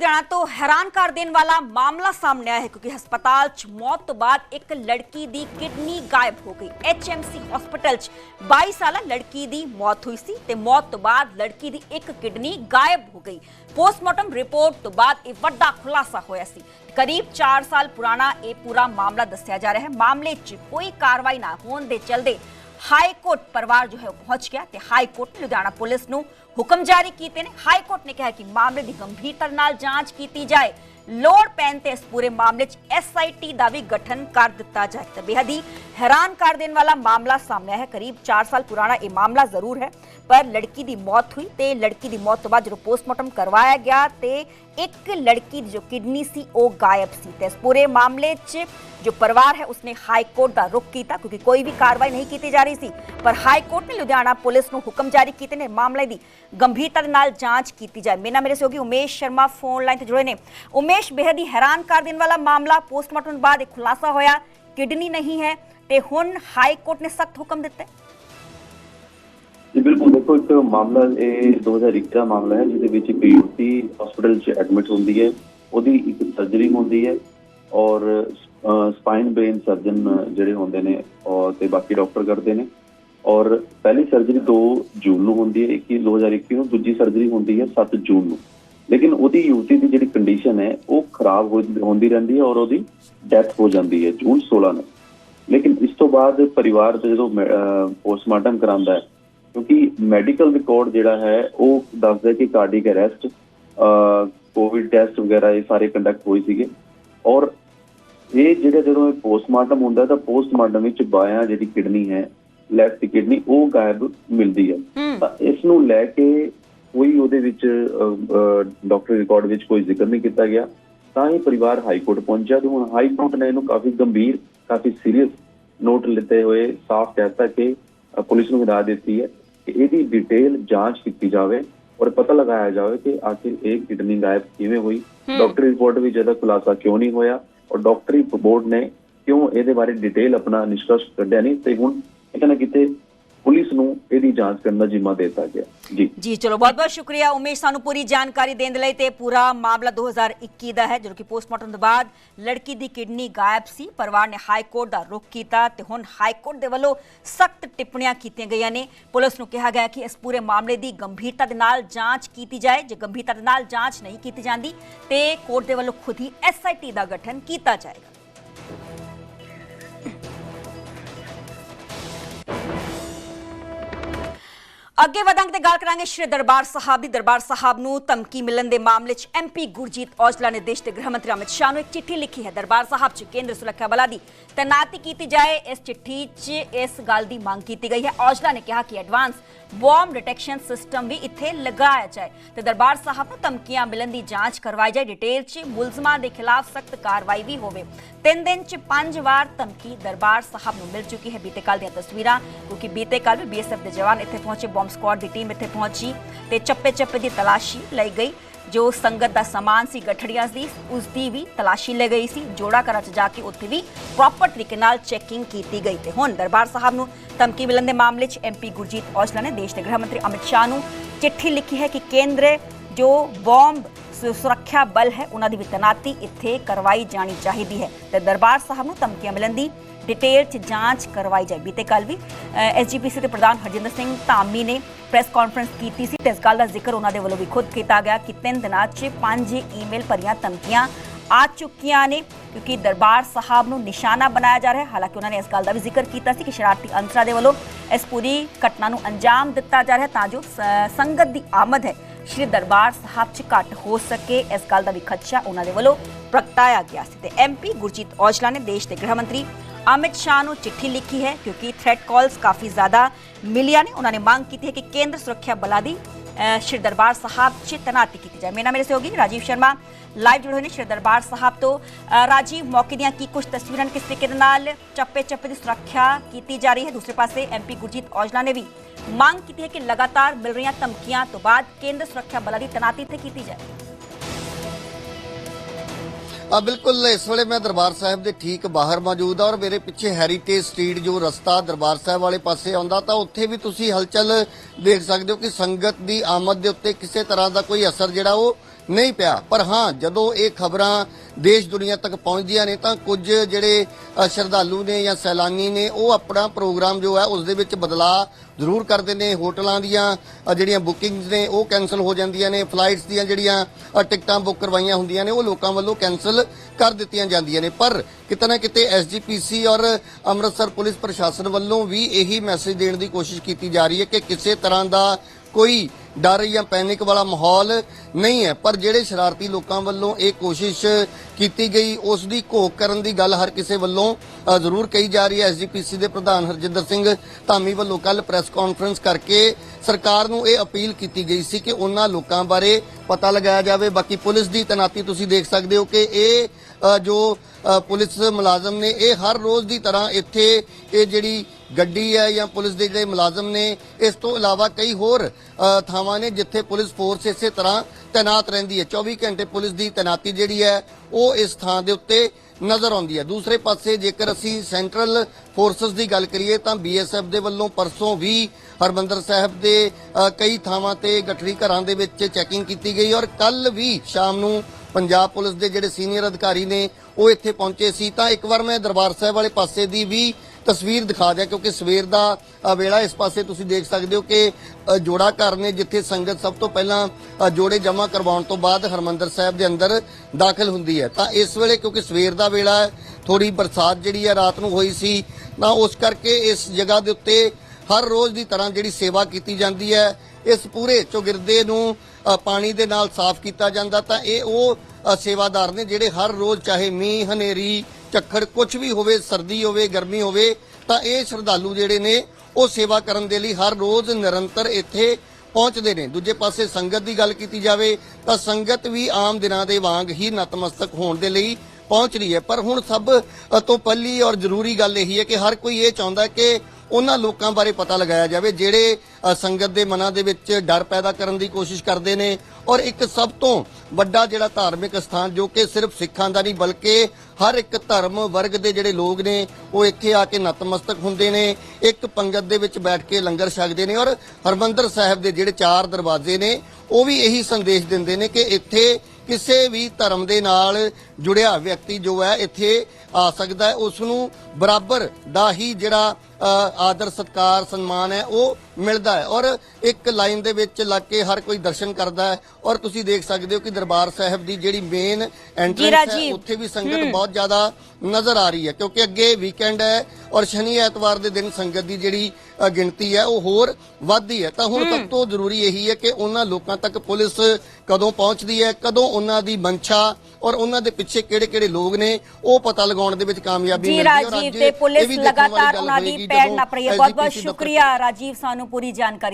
ਲੁਧਿਆਣਾ ਤੋਂ ਹੈਰਾਨ ਕਰ ਦੇਣ ਵਾਲਾ ਮਾਮਲਾ ਸਾਹਮਣੇ ਆਇਆ ਹੈ ਕਿਉਂਕਿ ਹਸਪਤਾਲ 'ਚ ਮੌਤ ਤੋਂ ਬਾਅਦ ਇੱਕ ਲੜਕੀ ਦੀ ਕਿਡਨੀ ਗਾਇਬ ਹੋ ਗਈ। ਐਚਐਮਸੀ ਹਸਪਤਾਲ 'ਚ 22 ਸਾਲਾ ਲੜਕੀ ਦੀ ਮੌਤ ਹੋਈ ਸੀ ਤੇ ਮੌਤ ਤੋਂ ਬਾਅਦ ਲੜਕੀ ਦੀ ਇੱਕ ਕਿਡਨੀ ਗਾਇਬ ਹੋ ਗਈ। ਪੋਸਟਮਾਰਟਮ ਰਿਪੋਰਟ ਤੋਂ ਬਾਅਦ ਇਹ ਵੱਡਾ ਖੁਲਾਸਾ ਹੋਇਆ ਸੀ। ਕਰੀਬ 4 ਸਾਲ ਪੁਰਾਣਾ ਇਹ ਪੂਰਾ ਮਾਮਲਾ ਦੱਸਿਆ ਜਾ ਰਿਹਾ ਹੈ। ਮਾਮਲੇ 'ਚ ਕੋਈ ਕਾਰਵਾਈ ਨਾ ਹੋਣ ਦੇ ਚਲਦੇ ਹਾਈ ਕੋਰਟ ਪਰਿਵਾਰ ਜੋ ਹੈ ਪਹੁੰਚ ਗਿਆ ਤੇ ਹਾਈ ਕੋਰਟ ਲੁਧਿਆਣਾ ਪੁਲਿਸ ਨੂੰ ਹੁਕਮ ਜਾਰੀ ਕੀਤੇ ਨੇ। ਹਾਈ ਕੋਰਟ ਨੇ ਕਿਹਾ ਕਿ ਮਾਮਲੇ ਦੀ ਗੰਭੀਰਤਾ ਨਾਲ ਜਾਂਚ ਕੀਤੀ ਜਾਏ। ਲੋੜ ਪੈਣ ਤੇ ਇਸ ਪੂਰੇ ਮਾਮਲੇ 'ਚ ਐਸਆਈਟੀ ਦਾ ਵੀ ਗਠਨ ਕਰ ਦਿੱਤਾ ਜਾਏ। ਤਾਂ ਬੇਹੱਦ ਹੈਰਾਨ ਕਰ ਦੇਣ ਵਾਲਾ ਮਾਮਲਾ ਸਾਹਮਣੇ ਆਇਆ ਹੈ। ਕਰੀਬ 4 ਸਾਲ ਪੁਰਾਣਾ ਇਹ ਮਾਮਲਾ ਜ਼ਰੂਰ ਹੈ। ਪਰ ਲੜਕੀ ਦੀ ਮੌਤ ਹੋਈ ਤੇ ਲੜਕੀ ਦੀ ਮੌਤ ਤੋਂ ਬਾਅਦ ਜਦੋਂ ਪੋਸਟਮਾਰਟਮ ਕਰਵਾਇਆ ਗਿਆ ਤੇ ਇੱਕ ਲੜਕੀ ਦੀ ਜੋ ਕਿਡਨੀ ਸੀ ਉਹ ਗਾਇਬ ਸੀ ਤੇ ਇਸ ਪੂਰੇ ਮਾਮਲੇ 'ਚ ਜੋ ਪਰਿਵਾਰ ਹੈ ਉਸਨੇ ਹਾਈ ਕੋਰਟ ਦਾ ਰੁਖ ਕੀਤਾ ਕਿਉਂਕਿ ਕੋਈ ਵੀ ਕਾਰਵਾਈ ਨਹੀਂ ਕੀਤੀ ਜਾ ਰਹੀ ਸੀ ਪਰ ਹਾਈ ਕੋਰਟ ਨੇ ਲੁਧਿਆਣਾ ਪੁਲਿਸ ਨੂੰ ਹੁਕਮ ਜਾਰੀ ਕੀਤੇ ਨੇ ਮਾਮਲੇ ਦੀ ਗੰਭੀਰਤਾ ਦੇ ਨਾਲ ਜਾਂਚ ਕੀਤੀ ਜਾਏ ਮੇਨਾ ਮੇਰੇ ਸਹਿਯੋਗੀ ਉਮੇਸ਼ ਸ਼ਰਮਾ ਫੋਨ ਲਾਈਨ ਤੇ ਜੁੜੇ ਨੇ ਉਮੇਸ਼ ਬੇਹੱਦ ਹੀ ਹੈਰਾਨ ਕਰ ਦੇਣ ਵਾਲਾ ਮਾਮਲਾ ਪੋਸਟਮਾਰਟਮ ਬਾਅਦ ਇੱਕ ਖੁਲਾਸਾ ਹੋਇਆ ਕਿਡਨੀ ਨਹੀਂ ਹੈ ਤੇ ਹੁਣ ਹਾਈ ਕੋਰਟ ਨੇ ਸਖਤ ਹੁਕਮ ਦਿੱਤਾ ਹੈ ਜੀ ਬਿਲਕੁਲ ਦੇਖੋ ਇੱਕ ਮਾਮਲਾ ਇਹ 2021 ਦਾ ਮਾਮਲਾ ਹੈ, ਜਿਹਦੇ ਵਿੱਚ ਇੱਕ ਯੂਤੀ ਹਸਪੀਟਲ 'ਚ ਐਡਮਿਟ ਹੁੰਦੀ ਹੈ। ਉਹਦੀ ਇੱਕ ਸਰਜਰੀ ਹੁੰਦੀ ਹੈ ਔਰ ਸਪਾਈਨ ਬ੍ਰੇਨ ਸਰਜਨ ਜਿਹੜੇ ਹੁੰਦੇ ਨੇ ਔਰ ਤੇ ਬਾਕੀ ਡਾਕਟਰ ਕਰਦੇ ਨੇ। ਔਰ ਪਹਿਲੀ ਸਰਜਰੀ 2 ਜੂਨ ਨੂੰ ਹੁੰਦੀ ਹੈ 21 2021 ਨੂੰ, ਦੂਜੀ ਸਰਜਰੀ ਹੁੰਦੀ ਹੈ 7 ਜੂਨ ਨੂੰ। ਲੇਕਿਨ ਉਹਦੀ ਯੂਤੀ ਦੀ ਜਿਹੜੀ ਕੰਡੀਸ਼ਨ ਹੈ, ਉਹ ਖਰਾਬ ਹੁੰਦੀ ਰਹਿੰਦੀ ਹੈ ਔਰ ਉਹਦੀ ਡੈਥ ਹੋ ਜਾਂਦੀ ਹੈ ਜੂਨ 16 ਨੂੰ। ਲੇਕਿਨ ਇਸ ਤੋਂ ਬਾਅਦ ਪਰਿਵਾਰ ਜਦੋਂ ਪੋਸਟਮਾਰਟਮ ਕਰਾਉਂਦਾ ਹੈ ਕਿਉਂਕਿ ਮੈਡੀਕਲ ਰਿਕਾਰਡ ਜਿਹੜਾ ਹੈ ਉਹ ਦੱਸਦਾ ਕਿ ਕਾਰਡਿਕ ਅਰੈਸਟ ਕੋਵਿਡ ਟੈਸਟ ਵਗੈਰਾ ਇਹ ਸਾਰੇ ਕੰਡਕਟ ਹੋਏ ਸੀਗੇ। ਔਰ ਇਹ ਜਿਹੜਾ ਜਦੋਂ ਇਹ ਪੋਸਟਮਾਰਟਮ ਹੁੰਦਾ ਤਾਂ ਪੋਸਟਮਾਰਟਮ ਵਿੱਚ ਬਾਇਆ ਜਿਹੜੀ ਕਿਡਨੀ ਹੈ ਲੈਫਟ ਕਿਡਨੀ ਉਹ ਗਾਇਬ ਮਿਲਦੀ ਹੈ। ਤਾਂ ਇਸ ਨੂੰ ਲੈ ਕੇ ਕੋਈ ਉਹਦੇ ਵਿੱਚ ਡਾਕਟਰੀ ਰਿਕਾਰਡ ਵਿੱਚ ਕੋਈ ਜ਼ਿਕਰ ਨਹੀਂ ਕੀਤਾ ਗਿਆ। ਤਾਂ ਹੀ ਪਰਿਵਾਰ ਹਾਈ ਕੋਰਟ ਪਹੁੰਚਿਆ ਤੇ ਹੁਣ ਹਾਈ ਕੋਰਟ ਨੇ ਇਹਨੂੰ ਕਾਫੀ ਗੰਭੀਰ ਕਾਫੀ ਸੀਰੀਅਸ ਨੋਟ ਲਿੱਤੇ ਹੋਏ ਸਾਫ਼ ਕਹਿਤਾ ਕਿ ਪੁਲਿਸ ਨੂੰ ਹਦਾਇਤ ਦਿੱਤੀ ਹੈ। ਕਿ ਇਹਦੀ ਡਿਟੇਲ ਜਾਂਚ ਕੀਤੀ ਜਾਵੇ ਔਰ ਪਤਾ ਲਗਾਇਆ ਜਾਵੇ ਕਿ ਆਖਿਰ ਇਹ ਕਿਡਨੀ ਗਾਇਬ ਕਿਵੇਂ ਹੋਈ। ਡਾਕਟਰੀ ਰਿਪੋਰਟ ਵਿੱਚ ਇਹਦਾ ਖੁਲਾਸਾ ਕਿਉਂ ਨਹੀਂ ਹੋਇਆ ਔਰ ਡਾਕਟਰੀ ਬੋਰਡ ਨੇ ਕਿਉਂ ਇਹਦੇ ਬਾਰੇ ਡਿਟੇਲ ਆਪਣਾ ਨਿਸ਼ਕਰਸ਼ ਕੱਢਿਆ ਨਹੀਂ ਤੇ ਹੁਣ ਕਿਤੇ ਨਾ ਕਿਤੇ ਪੁਲਿਸ ਨੂੰ ਇਹਦੀ ਜਾਂਚ ਕਰਨ ਦਾ ਜ਼ਿੰਮਾ ਦੇ ਦਿੱਤਾ ਗਿਆ। ਜੀ। ਜੀ, ਚਲੋ ਬਹੁਤ ਬਹੁਤ ਸ਼ੁਕਰੀਆ ਉਮੇਸ਼ ਸਾਨੂੰ ਪੂਰੀ ਜਾਣਕਾਰੀ ਦੇਣ ਲਈ ਤੇ ਪੂਰਾ ਮਾਮਲਾ 2021 ਦਾ ਹੈ ਜਦੋਂ ਕਿ ਪੋਸਟਮਾਰਟਮ ਤੋਂ ਬਾਅਦ ਲੜਕੀ ਦੀ ਕਿਡਨੀ ਗਾਇਬ ਸੀ, ਪਰਿਵਾਰ ਨੇ ਹਾਈ ਕੋਰਟ ਦਾ ਰੁਖ ਕੀਤਾ ਤੇ ਹੁਣ ਹਾਈ ਕੋਰਟ ਦੇ ਵੱਲੋਂ ਸਖਤ ਟਿੱਪਣੀਆਂ ਕੀਤੀਆਂ ਗਈਆਂ ਨੇ। ਪੁਲਿਸ ਨੂੰ ਕਿਹਾ ਗਿਆ ਕਿ ਇਸ ਪੂਰੇ ਮਾਮਲੇ ਦੀ ਗੰਭੀਰਤਾ ਦੇ ਨਾਲ ਜਾਂਚ ਕੀਤੀ ਜਾਏ। ਜੇ ਗੰਭੀਰਤਾ ਦੇ ਨਾਲ ਜਾਂਚ ਨਹੀਂ ਕੀਤੀ ਜਾਂਦੀ ਤੇ ਕੋਰਟ ਦੇ ਵੱਲੋਂ ਖੁਦ ਹੀ ਐਸਆਈਟੀ ਦਾ ਗਠਨ ਕੀਤਾ ਜਾਏਗਾ। ਅੱਗੇ ਵਧਾਂਗੇ ਤੇ ਗੱਲ ਕਰਾਂਗੇ ਸ਼੍ਰੀ ਦਰਬਾਰ ਸਾਹਿਬ ਦੀ। ਦਰਬਾਰ ਸਾਹਿਬ ਨੂੰ ਧਮਕੀ ਮਿਲਣ ਦੇ ਮਾਮਲੇ 'ਚ ਐਮਪੀ ਗੁਰਜੀਤ ਔਜਲਾ ਨੇ ਦੇਸ਼ ਦੇ ਗ੍ਰਹਿ ਮੰਤਰੀ ਅਮਿਤ ਸ਼ਾਹ ਨੂੰ ਇੱਕ ਚਿੱਠੀ ਲਿਖੀ ਹੈ। ਦਰਬਾਰ ਸਾਹਿਬ 'ਚ ਕੇਂਦਰ ਸੁਰੱਖਿਆ ਬਲਾਂ ਦੀ ਤੈਨਾਤੀ ਕੀਤੀ ਜਾਏ, ਇਸ ਚਿੱਠੀ 'ਚ ਇਸ ਗੱਲ ਦੀ ਮੰਗ ਕੀਤੀ ਗਈ ਹੈ। ਔਜਲਾ ਨੇ ਕਿਹਾ ਕਿ ਐਡਵਾਂਸ ਬੌਮ ਡਿਟੈਕਸ਼ਨ ਸਿਸਟਮ ਵੀ ਇੱਥੇ ਲਗਾਇਆ ਜਾਏ ਤੇ ਦਰਬਾਰ ਸਾਹਿਬ ਨੂੰ ਧਮਕੀਆਂ ਮਿਲਣ ਦੀ ਜਾਂਚ ਕਰਵਾਈ ਜਾਏ। ਡਿਟੇਲ 'ਚ ਮੁਲਜ਼ਮਾਂ ਦੇ ਖਿਲਾਫ ਸਖਤ ਕਾਰਵਾਈ ਵੀ ਹੋਵੇ। ਤਿੰਨ ਦਿਨ 'ਚ ਪੰਜ ਵਾਰ ਧਮਕੀ ਦਰਬਾਰ ਸਾਹਿਬ ਨੂੰ ਮਿਲ ਚੁੱਕੀ ਹੈ। ਬੀਤੇ ਕੱਲ ਦੀਆਂ ਤਸਵੀਰਾਂ, ਕਿਉਂਕਿ ਬੀਤੇ ਕੱਲ ਵੀ ਬੀਐਸਐਫ ਦੇ ਜਵਾਨ ਇੱਥੇ ਪਹੁੰਚੇ। ਬੰਬ ਸਕੁਆਡ ਦੀ ਟੀਮ ਇੱਥੇ ਪਹੁੰਚੀ ਤੇ ਚੱਪੇ ਚੱਪੇ ਦੀ ਤਲਾਸ਼ੀ ਲਈ ਗਈ, ਜੋ ਸੰਗਤ ਦਾ ਸਮਾਨ ਸੀ ਗਠੜੀਆਂ ਦੀ, ਉਸ ਦੀ ਵੀ ਤਲਾਸ਼ੀ ਲਈ ਗਈ ਸੀ। ਜੋੜਾ ਘਰਾਂ 'ਚ ਜਾ ਕੇ ਉੱਥੇ ਵੀ ਪ੍ਰੋਪਰ ਤਰੀਕੇ ਨਾਲ ਚੈਕਿੰਗ ਕੀਤੀ ਗਈ ਤੇ ਹੁਣ ਦਰਬਾਰ ਸਾਹਿਬ ਨੂੰ ਧਮਕੀ ਮਿਲਣ ਦੇ ਮਾਮਲੇ 'ਚ ਐਮਪੀ ਗੁਰਜੀਤ ਔਜਲਾ ਨੇ ਦੇਸ਼ ਦੇ ਗ੍ਰਹਿ ਮੰਤਰੀ ਅਮਿਤ ਸ਼ਾਹ ਨੂੰ ਚਿੱਠੀ ਲਿਖੀ ਹੈ ਕਿ ਕੇਂਦਰ ਜੋ ਬੰਬ ਸੁਰੱਖਿਆ ਬਲ ਹੈ, ਉਹਨਾਂ ਦੀ ਵੀ ਤੈਨਾਤੀ ਇੱਥੇ ਕਰਵਾਈ ਜਾਣੀ ਚਾਹੀਦੀ ਹੈ। ਤੇ ਦਰਬਾਰ ਸਾਹਿਬ ਨੂੰ ਧਮਕੀਆਂ ਮਿਲਣ ਦੀ ਡਿਟੇਲ 'ਚ ਜਾਂਚ ਕਰਵਾਈ ਜਾਏ ਬੀਤੇ ਕੱਲ ਵੀ ਐਸਜੀਪੀਸੀ ਦੇ ਪ੍ਰਧਾਨ ਹਰਜਿੰਦਰ ਸਿੰਘ ਧਾਮੀ ਨੇ ਪ੍ਰੈਸ ਕਾਨਫਰੰਸ ਕੀਤੀ ਸੀ ਤੇ ਇਸ ਗੱਲ ਦਾ ਜ਼ਿਕਰ ਉਹਨਾਂ ਦੇ ਵੱਲੋਂ ਵੀ ਖੁਦ ਕੀਤਾ ਗਿਆ ਕਿ ਤਿੰਨ ਦਿਨਾਂ 'ਚ ਪੰਜ ਈਮੇਲ ਭਰੀਆਂ ਧਮਕੀਆਂ ਆ ਚੁੱਕੀਆਂ ਨੇ, ਕਿਉਂਕਿ ਦਰਬਾਰ ਸਾਹਿਬ ਨੂੰ ਨਿਸ਼ਾਨਾ ਬਣਾਇਆ ਜਾ ਰਿਹਾ ਹੈ। ਹਾਲਾਂਕਿ ਉਹਨਾਂ ਨੇ ਇਸ ਗੱਲ ਦਾ ਵੀ ਜ਼ਿਕਰ ਕੀਤਾ ਸੀ ਕਿ ਸ਼ਰਾਰਤੀ ਅੰਸਰਾਂ ਦੇ ਵੱਲੋਂ ਇਸ ਪੂਰੀ ਘਟਨਾ ਨੂੰ ਅੰਜਾਮ ਦਿੱਤਾ ਜਾ ਰਿਹਾ ਤਾਂ ਜੋ ਸੰਗਤ ਦੀ ਆਮਦ ਹੈ। ਸ਼੍ਰੀ ਦਰਬਾਰ ਸਾਹਿਬ 'ਚ ਘੱਟ ਹੋ ਸਕੇ। ਇਸ ਗੱਲ ਦਾ ਵੀ ਖਦਸ਼ਾ ਉਹਨਾਂ ਦੇ ਵੱਲੋਂ ਪ੍ਰਗਟਾਇਆ ਗਿਆ ਸੀ ਤੇ ਐਮਪੀ ਗੁਰਜੀਤ ਔਜਲਾ ਨੇ ਦੇਸ਼ ਦੇ ਗ੍ਰਹਿ ਮੰਤਰੀ ਅਮਿਤ ਸ਼ਾਹ ਨੂੰ ਚਿੱਠੀ ਲਿਖੀ ਹੈ ਕਿਉਂਕਿ ਥ੍ਰੈਟ ਕਾਲਸ ਕਾਫੀ ਜ਼ਿਆਦਾ ਮਿਲੀਆਂ ਨੇ। ਉਹਨਾਂ ਨੇ ਮੰਗ ਕੀਤੀ ਹੈ ਕਿ ਕੇਂਦਰ ਸੁਰੱਖਿਆ ਬਲਾਂ ਦੀ ਅਹ, ਸ਼੍ਰੀ ਦਰਬਾਰ ਸਾਹਿਬ 'ਚ ਤੈਨਾਤੀ ਕੀਤੀ ਜਾਏ ਮੇਰਾ ਮੇਰੇ ਸਹਿਯੋਗੀ ਰਾਜੀਵ ਸ਼ਰਮਾ ਲਾਈਵ ਜੁੜੇ ਹੋਏ ਨੇ ਸ਼੍ਰੀ ਦਰਬਾਰ ਸਾਹਿਬ ਤੋਂ ਅਹ, ਰਾਜੀਵ ਮੌਕੇ ਦੀਆਂ ਕੀ ਕੁਝ ਤਸਵੀਰਾਂ ਨੇ, ਕਿਸ ਤਰੀਕੇ ਦੇ ਨਾਲ ਚੱਪੇ ਚੱਪੇ ਦੀ ਸੁਰੱਖਿਆ ਕੀਤੀ ਜਾ ਰਹੀ ਹੈ ਦੂਸਰੇ ਪਾਸੇ ਐਮਪੀ ਗੁਰਜੀਤ ਔਜਲਾ ਨੇ ਵੀ ਮੰਗ ਕੀਤੀ ਹੈ ਕਿ ਲਗਾਤਾਰ ਮਿਲ ਰਹੀਆਂ ਧਮਕੀਆਂ ਤੋਂ ਬਾਅਦ ਕੇਂਦਰ ਸੁਰੱਖਿਆ ਬਲਾਂ ਆ ਬਿਲਕੁਲ, ਇਸ ਵੇਲੇ ਮੈਂ ਦਰਬਾਰ ਸਾਹਿਬ ਦੇ ਠੀਕ ਬਾਹਰ ਮੌਜੂਦ ਆ ਔਰ ਮੇਰੇ ਪਿੱਛੇ ਹੈਰੀਟੇਜ ਸਟਰੀਟ ਜੋ ਰਸਤਾ ਦਰਬਾਰ ਸਾਹਿਬ ਵਾਲੇ ਪਾਸੇ ਆਉਂਦਾ, ਤਾਂ ਉੱਥੇ ਵੀ ਤੁਸੀਂ ਹਲਚਲ ਦੇਖ ਸਕਦੇ ਹੋ ਕਿ ਸੰਗਤ ਦੀ ਆਮਦ ਦੇ ਉੱਤੇ ਕਿਸੇ ਤਰ੍ਹਾਂ ਦਾ ਕੋਈ ਅਸਰ ਜਿਹੜਾ ਉਹ ਨਹੀਂ ਪਿਆ। ਪਰ ਹਾਂ, ਜਦੋਂ ਇਹ ਖਬਰਾਂ ਦੇਸ਼ ਦੁਨੀਆ ਤੱਕ ਪਹੁੰਚਦੀਆਂ ਨੇ, ਤਾਂ ਕੁਝ ਜਿਹੜੇ ਸ਼ਰਧਾਲੂ ਨੇ ਜਾਂ ਸੈਲਾਨੀ ਨੇ, ਉਹ ਆਪਣਾ ਪ੍ਰੋਗਰਾਮ ਜੋ ਹੈ, ਉਸ ਦੇ ਵਿੱਚ ਬਦਲਾਅ ਜ਼ਰੂਰ ਕਰਦੇ ਨੇ। ਹੋਟਲਾਂ ਦੀਆਂ ਜਿਹੜੀਆਂ ਬੁਕਿੰਗਸ ਨੇ, ਉਹ ਕੈਨਸਲ ਹੋ ਜਾਂਦੀਆਂ ਨੇ। ਫਲਾਈਟਸ ਦੀਆਂ ਜਿਹੜੀਆਂ ਟਿਕਟਾਂ ਬੁੱਕ ਕਰਵਾਈਆਂ ਹੁੰਦੀਆਂ ਨੇ, ਉਹ ਲੋਕਾਂ ਵੱਲੋਂ ਕੈਨਸਲ ਕਰ ਦਿੱਤੀਆਂ ਜਾਂਦੀਆਂ ਨੇ। ਪਰ ਕਿਤੇ ਨਾ ਕਿਤੇ ਐਸਜੀਪੀਸੀ ਔਰ ਅੰਮ੍ਰਿਤਸਰ ਪੁਲਿਸ ਪ੍ਰਸ਼ਾਸਨ ਵੱਲੋਂ ਵੀ ਇਹੀ ਮੈਸੇਜ ਦੇਣ ਦੀ ਕੋਸ਼ਿਸ਼ ਕੀਤੀ ਜਾ ਰਹੀ ਹੈ ਕਿ ਕਿਸੇ ਤਰ੍ਹਾਂ ਦਾ ਕੋਈ ਡਰ ਜਾਂ ਪੈਨਿਕ ਵਾਲਾ ਮਾਹੌਲ ਨਹੀਂ ਹੈ, ਪਰ ਜਿਹੜੇ ਸ਼ਰਾਰਤੀ ਲੋਕਾਂ ਵੱਲੋਂ ਇਹ ਕੋਸ਼ਿਸ਼ ਕੀਤੀ ਗਈ, ਉਸ ਦੀ ਘੋਖ ਕਰਨ ਦੀ ਗੱਲ ਹਰ ਕਿਸੇ ਵੱਲੋਂ ਜ਼ਰੂਰ ਕਹੀ ਜਾ ਰਹੀ ਹੈ। ਐਸਜੀਪੀਸੀ ਦੇ ਪ੍ਰਧਾਨ ਹਰਜਿੰਦਰ ਸਿੰਘ ਧਾਮੀ ਵੱਲੋਂ ਕੱਲ ਪ੍ਰੈਸ ਕਾਨਫਰੰਸ ਕਰਕੇ ਸਰਕਾਰ ਨੂੰ ਇਹ ਅਪੀਲ ਕੀਤੀ ਗਈ ਸੀ ਕਿ ਉਹਨਾਂ ਲੋਕਾਂ ਬਾਰੇ ਪਤਾ ਲਗਾਇਆ ਜਾਵੇ। ਬਾਕੀ ਪੁਲਿਸ ਦੀ ਤੈਨਾਤੀ ਤੁਸੀਂ ਦੇਖ ਸਕਦੇ ਹੋ ਕਿ ਇਹ ਜੋ ਪੁਲਿਸ ਮੁਲਾਜ਼ਮ ਨੇ, ਇਹ ਹਰ ਰੋਜ਼ ਦੀ ਤਰ੍ਹਾਂ ਇੱਥੇ ਇਹ ਜਿਹੜੀ ਗੱਡੀ ਹੈ ਜਾਂ ਪੁਲਿਸ ਦੇ ਜਿਹੜੇ ਮੁਲਾਜ਼ਮ ਨੇ, ਇਸ ਤੋਂ ਇਲਾਵਾ ਕਈ ਹੋਰ ਥਾਵਾਂ ਨੇ ਜਿੱਥੇ ਪੁਲਿਸ ਫੋਰਸ ਇਸੇ ਤਰ੍ਹਾਂ ਤੈਨਾਤ ਰਹਿੰਦੀ ਹੈ। 24 ਘੰਟੇ ਪੁਲਿਸ ਦੀ ਤੈਨਾਤੀ ਜਿਹੜੀ ਹੈ, ਉਹ ਇਸ ਥਾਂ ਦੇ ਉੱਤੇ ਨਜ਼ਰ ਆਉਂਦੀ ਹੈ। ਦੂਸਰੇ ਪਾਸੇ ਜੇਕਰ ਅਸੀਂ ਸੈਂਟਰਲ ਫੋਰਸਸ ਦੀ ਗੱਲ ਕਰੀਏ, ਤਾਂ ਬੀਐਸਐਫ ਦੇ ਵੱਲੋਂ ਪਰਸੋਂ ਵੀ ਹਰਮੰਦਰ ਸਾਹਿਬ ਦੇ ਕਈ ਥਾਵਾਂ ਤੇ ਗਠੜੀ ਘਰਾਂ ਦੇ ਵਿੱਚ ਚੈਕਿੰਗ ਕੀਤੀ ਗਈ ਔਰ ਕੱਲ ਵੀ ਸ਼ਾਮ ਨੂੰ ਪੰਜਾਬ ਪੁਲਿਸ ਦੇ ਜਿਹੜੇ ਸੀਨੀਅਰ ਅਧਿਕਾਰੀ ਨੇ, ਉਹ ਇੱਥੇ ਪਹੁੰਚੇ ਸੀ। ਤਾਂ ਇੱਕ ਵਾਰ ਮੈਂ ਦਰਬਾਰ ਸਾਹਿਬ ਵਾਲੇ ਪਾਸੇ ਦੀ ਵੀ ਤਸਵੀਰ ਦਿਖਾ ਦਿਆਂ ਕਿਉਂਕਿ ਸਵੇਰ ਦਾ ਵੇਲਾ ਇਸ ਪਾਸੇ ਤੁਸੀਂ ਦੇਖ ਸਕਦੇ ਹੋ ਕਿ ਜੋੜਾ ਘਰ ਨੇ ਜਿੱਥੇ ਸੰਗਤ ਸਭ ਤੋਂ ਪਹਿਲਾਂ ਜੋੜੇ ਜਮ੍ਹਾਂ ਕਰਵਾਉਣ ਤੋਂ ਬਾਅਦ ਹਰਮੰਦਰ ਸਾਹਿਬ ਦੇ ਅੰਦਰ ਦਾਖਲ ਹੁੰਦੀ ਹੈ। ਤਾਂ ਇਸ ਵੇਲੇ ਕਿਉਂਕਿ ਸਵੇਰ ਦਾ ਵੇਲਾ ਹੈ ਥੋੜੀ ਬਰਸਾਤ ਜਿਹੜੀ ਹੈ ਰਾਤ ਨੂੰ ਹੋਈ ਸੀ, ਤਾਂ ਉਸ ਕਰਕੇ ਇਸ ਜਗ੍ਹਾ ਦੇ ਉੱਤੇ ਹਰ ਰੋਜ਼ ਦੀ ਤਰ੍ਹਾਂ ਜਿਹੜੀ ਸੇਵਾ ਕੀਤੀ ਜਾਂਦੀ ਹੈ, ਇਸ ਪੂਰੇ ਚੌਗਿਰਦੇ ਨੂੰ ਪਾਣੀ ਦੇ ਨਾਲ ਸਾਫ਼ ਕੀਤਾ ਜਾਂਦਾ ਤਾਂ ਇਹ ਉਹ ਸੇਵਾਦਾਰ ਨੇ ਜਿਹੜੇ ਹਰ ਰੋਜ਼ ਚਾਹੇ ਮੀਂਹ, ਹਨੇਰੀ ਝੱਖੜ ਕੁਝ ਵੀ ਹੋਵੇ, ਸਰਦੀ ਹੋਵੇ, ਗਰਮੀ ਹੋਵੇ, ਤਾਂ ਇਹ ਸ਼ਰਧਾਲੂ ਜਿਹੜੇ ਨੇ, ਉਹ ਸੇਵਾ ਕਰਨ ਦੇ ਲਈ ਹਰ ਰੋਜ਼ ਨਿਰੰਤਰ ਇੱਥੇ ਪਹੁੰਚਦੇ ਨੇ। ਦੂਜੇ ਪਾਸੇ ਸੰਗਤ ਦੀ ਗੱਲ ਕੀਤੀ ਜਾਵੇ, ਤਾਂ ਸੰਗਤ ਵੀ ਆਮ ਦਿਨਾਂ ਦੇ ਵਾਂਗ ਹੀ ਨਤਮਸਤਕ ਹੋਣ ਦੇ ਲਈ ਪਹੁੰਚ ਰਹੀ ਹੈ। ਪਰ ਹੁਣ ਸਭ ਤੋਂ ਪਹਿਲੀ ਔਰ ਜ਼ਰੂਰੀ ਗੱਲ ਇਹੀ ਹੈ ਕਿ ਹਰ ਕੋਈ ਇਹ ਚਾਹੁੰਦਾ ਕਿ ਉਹਨਾਂ ਲੋਕਾਂ ਬਾਰੇ ਪਤਾ ਲਗਾਇਆ ਜਾਵੇ, ਜਿਹੜੇ ਸੰਗਤ ਦੇ ਮਨਾਂ ਦੇ ਵਿੱਚ ਡਰ ਪੈਦਾ ਕਰਨ ਦੀ ਕੋਸ਼ਿਸ਼ ਕਰਦੇ ਨੇ। ਔਰ ਇੱਕ ਸਭ ਤੋਂ ਵੱਡਾ ਜਿਹੜਾ ਧਾਰਮਿਕ ਸਥਾਨ ਜੋ ਕਿ ਸਿਰਫ ਸਿੱਖਾਂ ਦਾ ਨਹੀਂ, ਬਲਕਿ ਹਰ ਇੱਕ ਧਰਮ ਵਰਗ ਦੇ ਜਿਹੜੇ ਲੋਕ ਨੇ, ਉਹ ਇੱਥੇ ਆ ਕੇ ਨਤਮਸਤਕ ਹੁੰਦੇ ਨੇ, ਇੱਕ ਪੰਗਤ ਦੇ ਵਿੱਚ ਬੈਠ ਕੇ ਲੰਗਰ ਛਕਦੇ ਨੇ ਔਰ ਹਰਮੰਦਰ ਸਾਹਿਬ ਦੇ ਜਿਹੜੇ ਚਾਰ ਦਰਵਾਜ਼ੇ ਨੇ, ਉਹ ਵੀ ਇਹੀ ਸੰਦੇਸ਼ ਦਿੰਦੇ ਨੇ ਕਿ ਇੱਥੇ ਕਿਸੇ ਵੀ ਧਰਮ ਦੇ ਨਾਲ ਜੁੜਿਆ ਵਿਅਕਤੀ ਜੋ ਹੈ, ਇੱਥੇ ਆ ਸਕਦਾ ਹੈ। ਉਸ ਨੂੰ ਬਰਾਬਰ ਦਾ ਹੀ ਜਿਹੜਾ ਆਦਰ ਸਤਕਾਰ ਸਨਮਾਨ ਹੈ ਉਹ ਮਿਲਦਾ ਹੈ। ਔਰ ਇੱਕ ਲਾਈਨ ਦੇ ਵਿੱਚ ਲੱਗ ਕੇ ਹਰ ਕੋਈ ਦਰਸ਼ਨ ਕਰਦਾ ਹੈ। ਔਰ ਤੁਸੀਂ ਦੇਖ ਸਕਦੇ ਹੋ ਕਿ ਦਰਬਾਰ ਸਾਹਿਬ ਦੀ ਜਿਹੜੀ ਮੇਨ ਐਂਟਰੈਂਸ ਹੈ। ਉੱਥੇ ਵੀ ਸੰਗਤ ਬਹੁਤ ਜ਼ਿਆਦਾ ਨਜ਼ਰ ਆ ਰਹੀ ਹੈ। ਕਿਉਂਕਿ ਅੱਗੇ ਵੀਕਐਂਡ ਹੈ ਔਰ ਸ਼ਨੀ ਐਤਵਾਰ ਦੇ ਦਿਨ ਸੰਗਤ ਦੀ ਜਿਹੜੀ ਗਿਣਤੀ ਹੈ ਉਹ ਹੋਰ ਵੱਧਦੀ ਹੈ। ਤਾਂ ਹੁਣ ਸਭ ਤੋਂ ਜ਼ਰੂਰੀ ਇਹੀ ਹੈ ਕਿ ਉਹਨਾਂ ਲੋਕਾਂ ਤੱਕ ਪੁਲਿਸ ਕਦੋਂ ਪਹੁੰਚਦੀ ਹੈ ਕਦੋਂ ਉਹਨਾਂ ਦੀ ਮਨਸ਼ਾ ਔਰ ਉਹਨਾਂ ਦੇ ਪਿੱਛੇ ਕਿਹੜੇ-ਕਿਹੜੇ ਲੋਕ ਨੇ ਉਹ ਪਤਾ ਲਗਾਉਣ ਦੇ ਵਿੱਚ ਕਾਮਯਾਬੀ ਜੀ ਮਿਲਦੀ ਹੈ ਔਰ ਰਾਜੀਵ ਤੇ ਪੁਲਿਸ ਲਗਾਤਾਰ ਉਹਨਾਂ ਦੀ ਪੈੜ ਜਦੋਂ ਨੱਪ ਰਹੀ ਹੈ ਬਹੁਤ ਬਹੁਤ SGPC ਦਫ਼ਤਰ ਸ਼ੁਕਰੀਆ ਰਾਜੀਵ ਸਾਨੂੰ ਪੂਰੀ ਜਾਣਕਾਰੀ